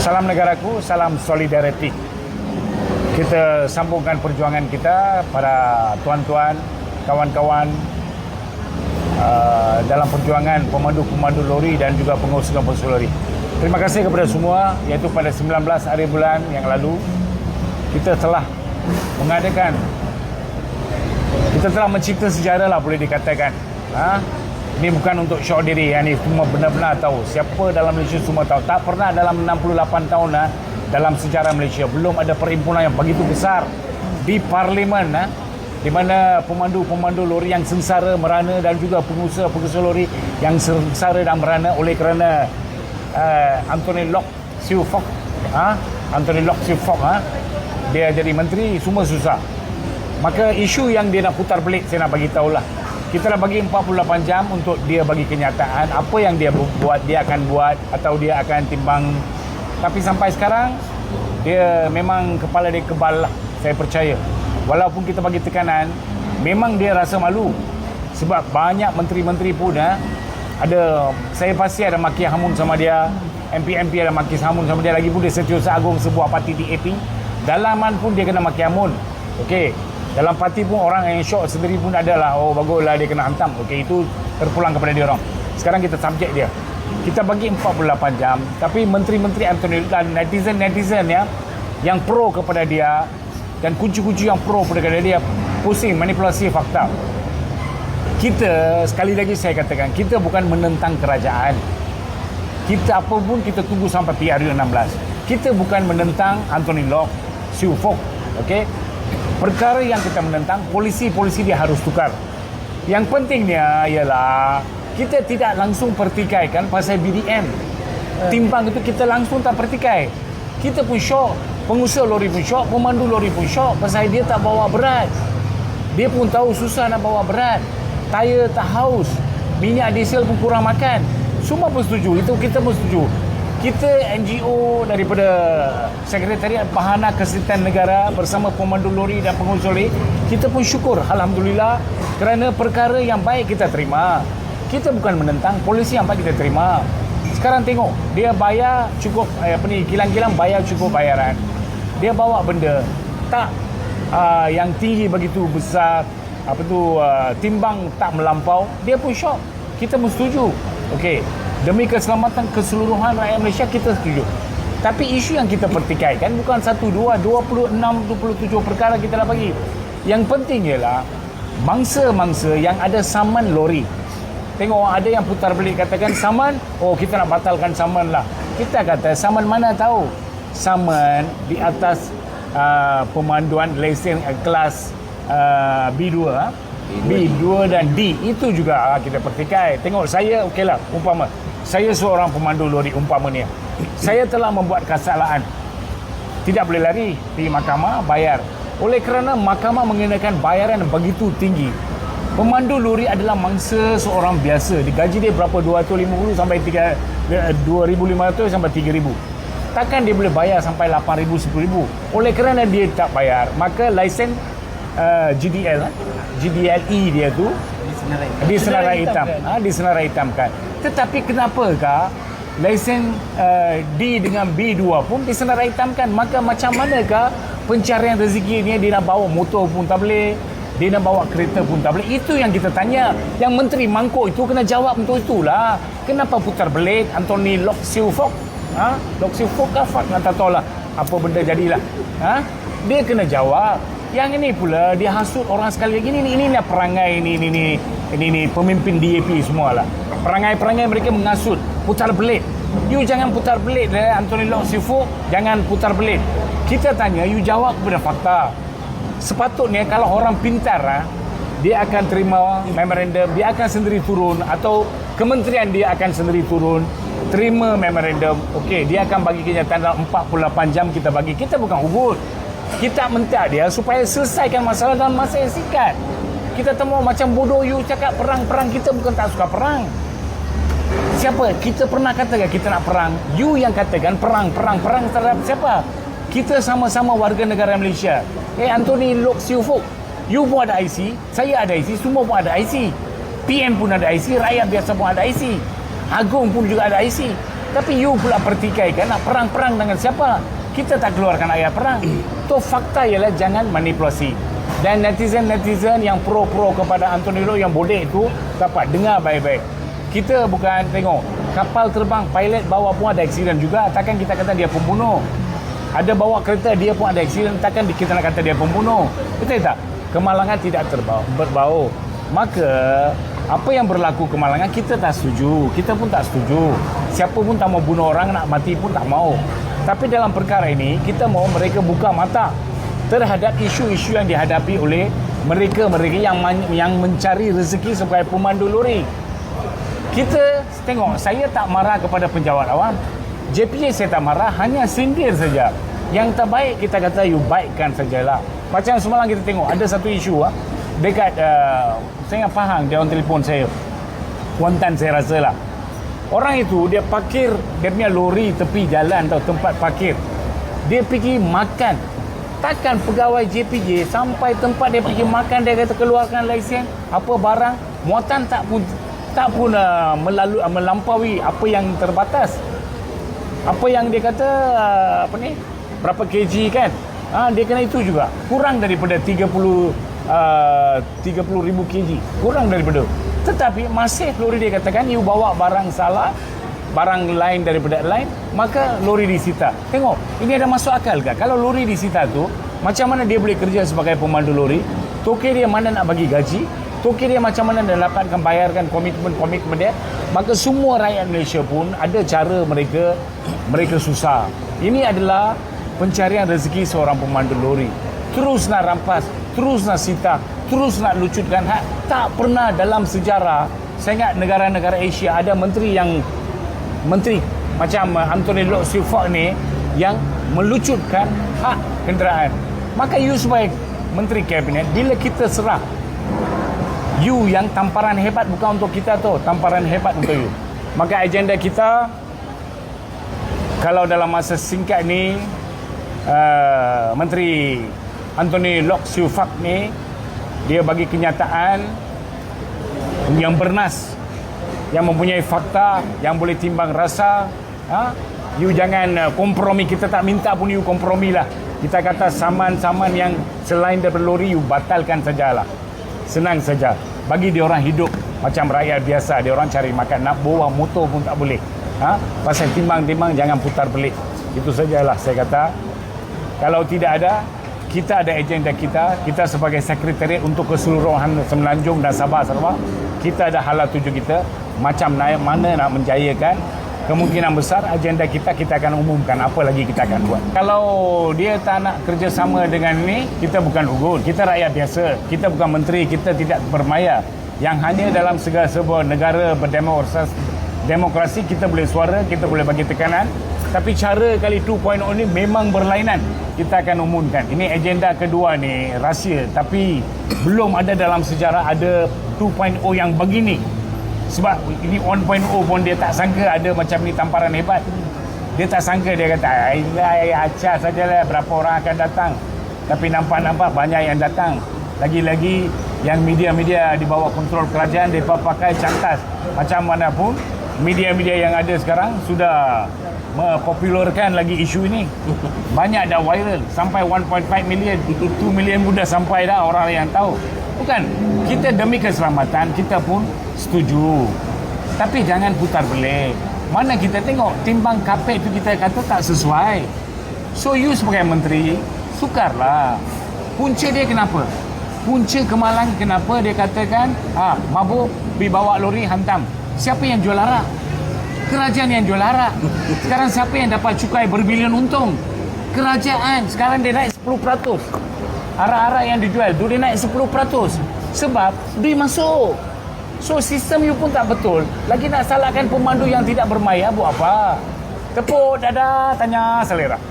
Salam negaraku, salam solidariti. Kita sambungkan perjuangan kita para tuan-tuan, kawan-kawan uh, dalam perjuangan pemandu-pemandu lori dan juga pengusaha-pengusaha lori. Terima kasih kepada semua iaitu pada 19 hari bulan yang lalu kita telah mengadakan kita telah mencipta sejarah lah boleh dikatakan. Ha? Ini bukan untuk syok diri yang ini semua benar-benar tahu. Siapa dalam Malaysia semua tahu. Tak pernah dalam 68 tahun ha, dalam sejarah Malaysia belum ada perhimpunan yang begitu besar di parlimen ha, di mana pemandu-pemandu lori yang sengsara merana dan juga pengusaha-pengusaha lori yang sengsara dan merana oleh kerana uh, Anthony Locke Siu Fok ha? Anthony Locke Siu Fok ha? dia jadi menteri semua susah maka isu yang dia nak putar belik saya nak bagi tahulah kita dah bagi 48 jam untuk dia bagi kenyataan apa yang dia buat dia akan buat atau dia akan timbang. Tapi sampai sekarang dia memang kepala dia kebal lah saya percaya. Walaupun kita bagi tekanan memang dia rasa malu. Sebab banyak menteri-menteri pun ha, ada saya pasti ada maki hamun sama dia MP-MP ada maki hamun sama dia lagi pun dia setiausaha agung sebuah parti di AP dalaman pun dia kena maki hamun. Okey dalam parti pun orang yang shock sendiri pun ada lah oh baguslah dia kena hantam. Okey itu terpulang kepada dia orang. Sekarang kita subjek dia. Kita bagi 48 jam tapi menteri-menteri Anthony dan netizen-netizen ya yang pro kepada dia dan kunci-kunci yang pro kepada dia pusing manipulasi fakta. Kita sekali lagi saya katakan kita bukan menentang kerajaan. Kita apa pun kita tunggu sampai PRU 16 kita bukan menentang Anthony Locke Siu Fok okey perkara yang kita menentang polisi-polisi dia harus tukar. Yang pentingnya ialah kita tidak langsung pertikaikan pasal BDM timbang itu kita langsung tak pertikai. Kita pun syok pengusaha lori pun syok pemandu lori pun syok pasal dia tak bawa berat. Dia pun tahu susah nak bawa berat. Tayar tak haus minyak diesel pun kurang makan. Semua pun setuju itu kita pun setuju kita NGO daripada Sekretariat Bahana Kesihatan Negara bersama pemandu lori dan pengurusi lori kita pun syukur Alhamdulillah kerana perkara yang baik kita terima. Kita bukan menentang polisi yang baik kita terima. Sekarang tengok dia bayar cukup eh, apa ni kilang-kilang bayar cukup bayaran. Dia bawa benda tak uh, yang tinggi begitu besar apa tu uh, timbang tak melampau dia pun syok. Kita pun setuju. Okey demi keselamatan keseluruhan rakyat Malaysia kita setuju. Tapi isu yang kita pertikaikan bukan satu dua 26 27 perkara kita dah bagi. Yang penting ialah mangsa-mangsa yang ada saman lori. Tengok ada yang putar belik katakan saman oh kita nak batalkan saman lah. Kita kata saman mana tahu? Saman di atas uh, pemanduan lesen uh, kelas uh, B2 ha? B2 dan D. Itu juga uh, kita pertikai. Tengok saya okeylah umpama saya seorang pemandu lori umpama ni saya telah membuat kesalahan tidak boleh lari pergi mahkamah bayar. Oleh kerana mahkamah mengenakan bayaran begitu tinggi. Pemandu lori adalah mangsa seorang biasa. Digaji dia berapa? 250 sampai 3 2500 sampai 3000 takkan dia boleh bayar sampai 8000 10000 oleh kerana dia tak bayar maka lesen uh, GDL eh? GDLE dia tu di senarai hitam. Ha, di senarai hitam kan. Tetapi kenapakah lesen uh, D dengan B2 pun di senarai hitam kan? Maka macam manakah pencarian rezeki ni dia nak bawa motor pun tak boleh. Dia nak bawa kereta pun tak boleh. Itu yang kita tanya. Yang menteri mangkuk itu kena jawab untuk itulah. Kenapa putar belit? Anthony Lok Siu Fok ha? Lok Siu Fok kah Fak nak tak tahu lah. Apa benda jadilah. Ha? dia kena jawab yang ini pula dia hasut orang sekali lagi ini ini, ini perangai ini ini ini ini, ini pemimpin DAP semualah. Perangai-perangai mereka mengasut putar belit. You jangan putar belit eh, Anthony Lok Sifu. Jangan putar belit. Kita tanya you jawab kepada fakta. Sepatutnya kalau orang pintar ah, dia akan terima memorandum dia akan sendiri turun atau kementerian dia akan sendiri turun terima memorandum. Okey dia akan bagi kenyataan dalam 48 jam kita bagi. Kita bukan ugut kita minta dia supaya selesaikan masalah dalam masa yang singkat. Kita temu macam bodoh you cakap perang-perang kita bukan tak suka perang. Siapa? Kita pernah katakan kita nak perang. You yang katakan perang, perang, perang terhadap siapa? Kita sama-sama warga negara Malaysia. Eh Anthony Lok Siu Fuk. You pun ada IC, saya ada IC, semua pun ada IC. PM pun ada IC, rakyat biasa pun ada IC. Agung pun juga ada IC. Tapi you pula pertikaikan nak perang-perang dengan siapa? Kita tak keluarkan ayat perang. Tu fakta ialah jangan manipulasi. Dan netizen-netizen yang pro-pro kepada Anthony yang bodek tu dapat dengar baik-baik. Kita bukan tengok kapal terbang pilot bawa pun ada aksiden juga takkan kita kata dia pembunuh. Ada bawa kereta dia pun ada aksiden takkan kita nak kata dia pembunuh. Betul tak? Kemalangan tidak terbau berbau. Maka apa yang berlaku kemalangan kita tak setuju. Kita pun tak setuju. Siapa pun tak mau bunuh orang nak mati pun tak mau. Tapi dalam perkara ini kita mau mereka buka mata terhadap isu-isu yang dihadapi oleh mereka-mereka yang yang mencari rezeki sebagai pemandu lori. Kita tengok saya tak marah kepada penjawat awam. JPJ saya tak marah hanya sindir saja. Yang terbaik kita kata you baikkan sajalah. Macam semalam kita tengok ada satu isu ah dekat uh, saya ingat Pahang dia orang telefon saya. Kuantan saya rasa lah. Orang itu dia parkir dia punya lori tepi jalan atau tempat parkir. Dia pergi makan. Takkan pegawai JPJ sampai tempat dia pergi makan dia kata keluarkan lesen apa barang muatan tak pun tak pun uh, melalui uh, melampaui apa yang terbatas. Apa yang dia kata uh, apa ni berapa kg kan? Ha, dia kena itu juga. Kurang daripada 30 uh, 30 ribu kg. Kurang daripada tetapi masih lori dia katakan you bawa barang salah barang lain daripada lain maka lori disita tengok ini ada masuk akal ke? Kalau lori disita tu macam mana dia boleh kerja sebagai pemandu lori? Toke dia mana nak bagi gaji? Toke dia macam mana nak dapatkan bayarkan komitmen-komitmen dia? Maka semua rakyat Malaysia pun ada cara mereka mereka susah. Ini adalah pencarian rezeki seorang pemandu lori. Terus nak rampas terus nak sita terus nak lucutkan hak tak pernah dalam sejarah saya ingat negara-negara Asia ada menteri yang menteri macam uh, Anthony Lok Sifak ni yang melucutkan hak kenderaan. Maka you sebagai menteri kabinet bila kita serah you yang tamparan hebat bukan untuk kita tu, tamparan hebat untuk you. Maka agenda kita kalau dalam masa singkat ni uh, menteri Anthony Lok Sifak ni dia bagi kenyataan yang bernas yang mempunyai fakta yang boleh timbang rasa. Ha? you jangan uh, kompromi kita tak minta pun you kompromi lah. Kita kata saman-saman yang selain daripada lori you batalkan sajalah. Senang saja. Bagi dia orang hidup macam rakyat biasa. Dia orang cari makan. Nak bawa motor pun tak boleh. Ha? pasal timbang-timbang jangan putar pelik itu sajalah saya kata. Kalau tidak ada kita ada agenda kita. Kita sebagai sekretariat untuk keseluruhan Semenanjung dan Sabah Sarawak kita ada hala tuju kita. Macam naik mana nak menjayakan kemungkinan besar agenda kita kita akan umumkan. Apa lagi kita akan buat? Kalau dia tak nak kerjasama dengan ni kita bukan ugut kita rakyat biasa. Kita bukan menteri. Kita tidak bermaya yang hanya dalam segala sebuah negara berdemokrasi demokrasi kita boleh suara kita boleh bagi tekanan. Tapi cara kali 2.0 ni memang berlainan kita akan umumkan. Ini agenda kedua ni rahsia. Tapi belum ada dalam sejarah ada 2.0 yang begini. Sebab ini 1.0 pun dia tak sangka ada macam ni tamparan hebat. Dia tak sangka dia kata ai acah sajalah. Berapa orang akan datang? Tapi nampak-nampak banyak yang datang. Lagi-lagi yang media-media di bawah kontrol kerajaan mereka pakai cantas macam mana pun media-media yang ada sekarang sudah mempopularkan lagi isu ini. Banyak dah viral. Sampai 1.5 million. 2 million pun dah sampai dah orang yang tahu. Bukan. Kita demi keselamatan kita pun setuju. Tapi jangan putar belik mana kita tengok timbang kapet itu kita kata tak sesuai. So you sebagai menteri sukarlah. Punca dia kenapa? Punca kemalang kenapa dia katakan ha, mabuk pergi bawa lori hantam siapa yang jual arak? Kerajaan yang jual arak. Sekarang siapa yang dapat cukai berbilion untung? Kerajaan. Sekarang dia naik 10% arak-arak yang dijual dia naik 10% sebab duit masuk. So sistem you pun tak betul. Lagi nak salahkan pemandu yang tidak bermaya buat apa? Tepuk dada tanya selera.